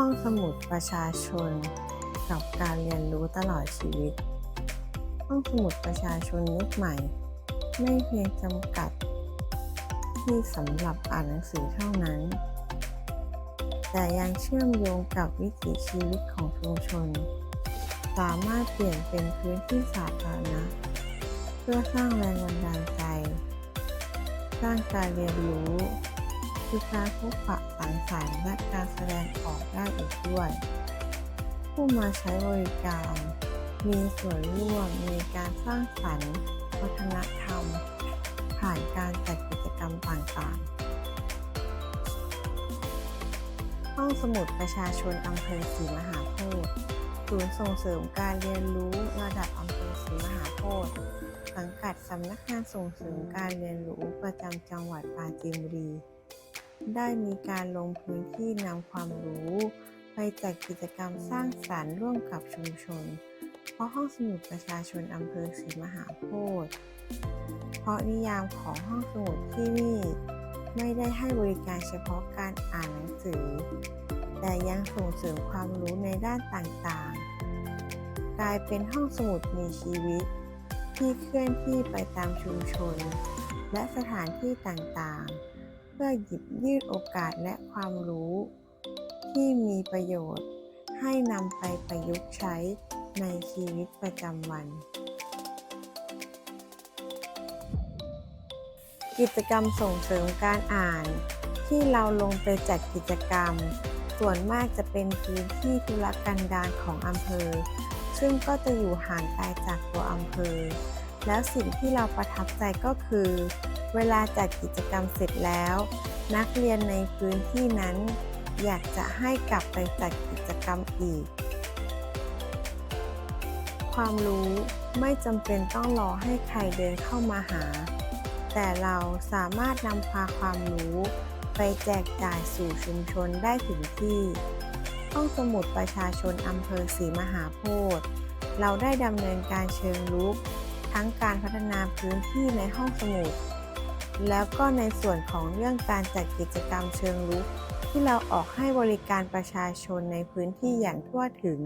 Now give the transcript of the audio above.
ห้องสมุดประชาชน กับการเรียนรู้ตลอดชีวิต ห้องสมุดประชาชนยุคใหม่ ไม่เพียงจำกัด ที่สำหรับอ่านหนังสือเท่านั้น แต่ยังเชื่อมโยงกับวิถีชีวิตของชุมชน สามารถเปลี่ยนเป็นพื้นที่สาธารณะเพื่อสร้างแรงบันดาลใจ สร้างการเรียนรู้ คือการพบปะสังสรรค์และการแสดงออกได้อีกด้วย ผู้มาใช้บริการ มีส่วนร่วมในการสร้างสรรค์วัฒนธรรม ผ่านการจัดกิจกรรมต่างๆ ห้องสมุดประชาชนอำเภอศรีมหาโพธิ์ศูนย์ส่งเสริมการเรียนรู้ระดับอำเภอศรีมหาโพธิ์สังกัดสำนักงานส่งเสริมการเรียนรู้ประจำจังหวัดปราจีนบุรี ได้มีการลงพื้นที่นำความรู้ ไปจัดกิจกรรมสร้างสรรค์ร่วมกับชุมชน เพราะห้องสมุดประชาชนอำเภอศรีมหาโพธิ์เพราะนิยามของห้องสมุดที่นี่ไม่ได้ให้บริการเฉพาะการอ่านหนังสือ แต่ยังส่งเสริมความรู้ในด้านต่างๆ กลายเป็นห้องสมุดมีชีวิต ที่เคลื่อนที่ไปตามชุมชน และสถานที่ต่างๆ พื่อหยิบยืดโอกาสและความรู้ ที่มีประโยชน์ ให้นำไปประยุกต์ใช้ในชีวิตประจำวัน กิจกรรมส่งเสริมการอ่าน ที่เราลงไปจัดกิจกรรม ส่วนมากจะเป็นพื้นที่ธุรกันดารของอำเภอ ซึ่งก็จะอยู่ห่างไกลจากตัวอำเภอ แล้วสิ่งที่เราประทับใจก็คือ เวลาจัดกิจกรรมเสร็จแล้ว นักเรียนในพื้นที่นั้น อยากจะให้กลับไปจัดกิจกรรมอีก ความรู้ไม่จำเป็นต้องรอให้ใครเดินเข้ามาหา แต่เราสามารถนำพาความรู้ไปแจกจ่ายสู่ชุมชนได้ถึงที่ ห้องสมุดประชาชนอำเภอศรีมหาโพธิ์เราได้ดำเนินการเชิงรุก ทั้งการพัฒนาพื้นที่ในห้องสมุด แล้วก็ในส่วนของเรื่องการจัดกิจกรรมเชิงรุก ที่เราออกให้บริการประชาชนในพื้นที่อย่างทั่วถึง